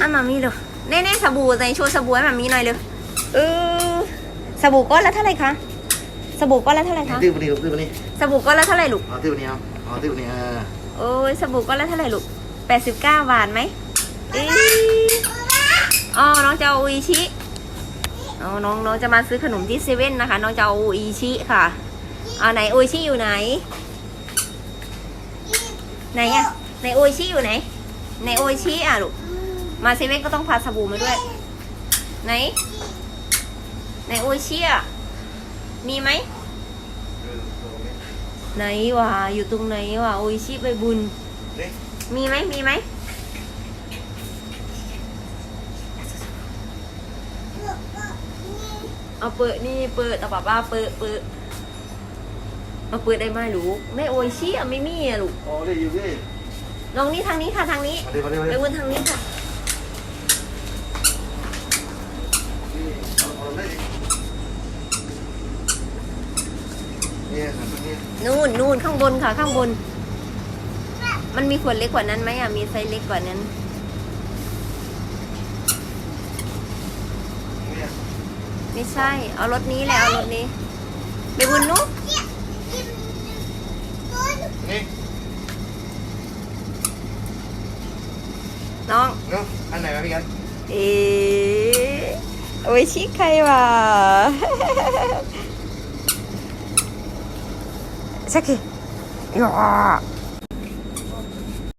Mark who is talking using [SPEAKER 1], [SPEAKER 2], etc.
[SPEAKER 1] อะมามีเลยเน่ๆสบู่ในโชว์สบู่ให้มามีหน่อยเลยเออสบู่ก้อนละเท่าไหร่คะสบู่ก้อนละเท่าไหร่คะ
[SPEAKER 2] ตื้อวันนี้ลูกตื้อวันนี้
[SPEAKER 1] สบู่ก้อนละเท่าไหร่ลูก
[SPEAKER 2] เอาตื้อวันนี้เอาเอาตื้อวันนี้เออ
[SPEAKER 1] โอ้ยสบู่ก้อนละเท่าไหร่ลูกแปดสิบเก้าบาทไหมเอ๊ะอ๋อน้องจะเอาอุอิชิอ๋อน้องน้องจะมาซื้อขนมที่เซเว่นนะคะ น้องจะเอาอุอิชิค่ะเอาไหนอุอิชิอยู่ไหน ไหนอะไหนอุอิชิอยู่ไหน ไหนอุอิชิอะลูก มาเซเว่นก็ต้องพาสบู่มาด้วย ไหน ไหนอุอิชิอะมีไหม ไหนวะอยู่ตรงไหนวะอุอิชิไปบุญ
[SPEAKER 2] นี่
[SPEAKER 1] มีไหมมีไหมเอาเปิดนี่เปิดเอาป้าป้าเปิดเปิดเอาเปิดได้ไหมลูกไม่โอยชี้อะไม่มีอะลูก
[SPEAKER 2] อ๋อได้อยู่ดิ
[SPEAKER 1] ลองนี่ทางนี้ค่ะทางนี้
[SPEAKER 2] มาดิมาดิมา
[SPEAKER 1] ไป
[SPEAKER 2] ดิ
[SPEAKER 1] บนทางนี้ค่ะ
[SPEAKER 2] เอาเอาได้ดิ เนี่ยหันตรงนี้
[SPEAKER 1] นู่นนู่นข้างบนค่ะ ข้างบน มันมีขวดเล็กกว่านั้นไหมอะมีไซส์เล็กกว่านั้น
[SPEAKER 2] เนี่ย
[SPEAKER 1] ไม่ใช่ เอารถนี้แหละเอารถนี้ไปบุญนุ๊ก
[SPEAKER 2] นี่
[SPEAKER 1] น้อง
[SPEAKER 2] เนาะอันไหนมาพี่กัน
[SPEAKER 1] เอ๊ะโอ้ยชิใครวะ สักทียอ